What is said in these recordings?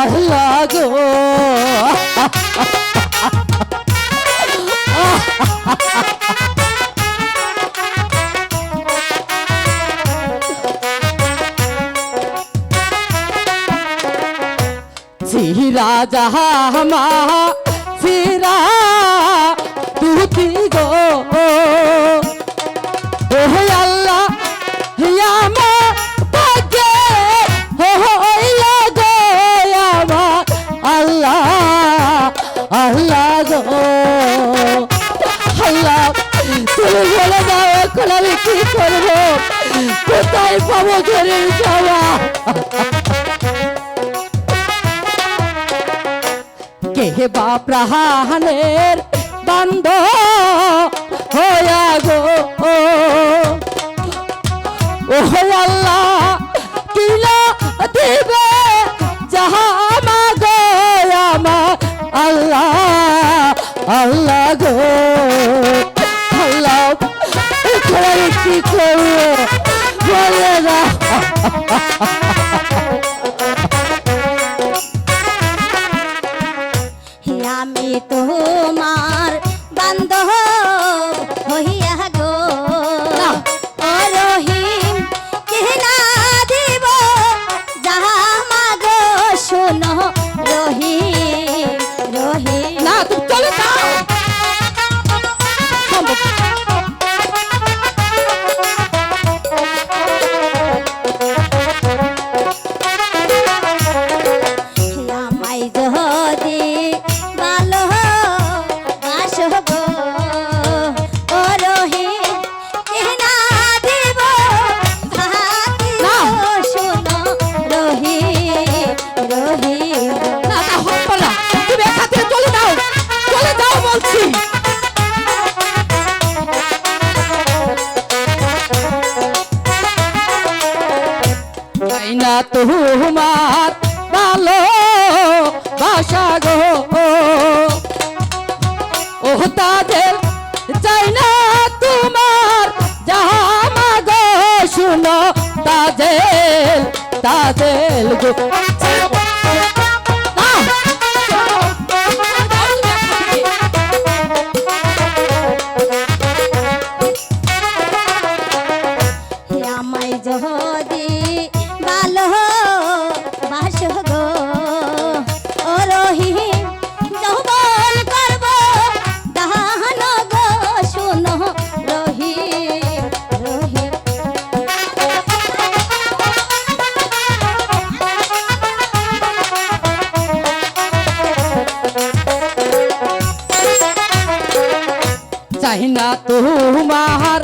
আল্লাহ গো চিরা জাহামা চিরা তুতি গো। তুমি বলে দাও, এখন আমি কি করব? কোথায় পাবো ঘরের যাওয়া কে বা প্রাণের বান্ধ হয়া গো। ও আল্লাহ আমি কি করব? বলে না। আমি তোমার বান্ধব হইয়া তাই না তোমার ভালো বাসা গো। ও তাদের চাই না তোমার জামা গো শুনো তাদের তাদের গো। আমায় যদি ভালো বাসো গো। ও রহিম যৌবন করব দাহান গো শোনো তোমার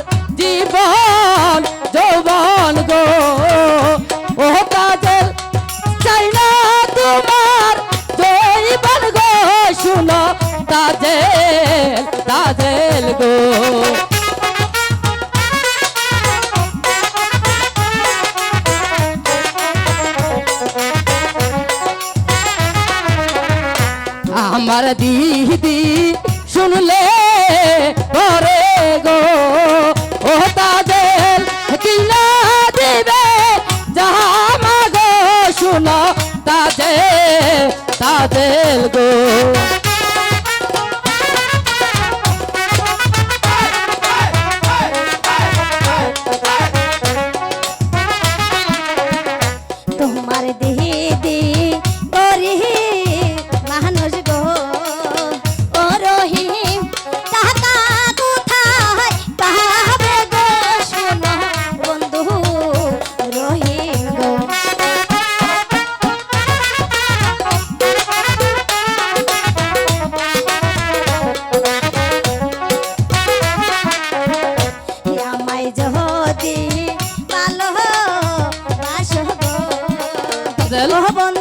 আমার দিদি শুনলে পরে গো ও তাদের দেবে যাহা গো শুনো তাদের তাদের গো। বলেন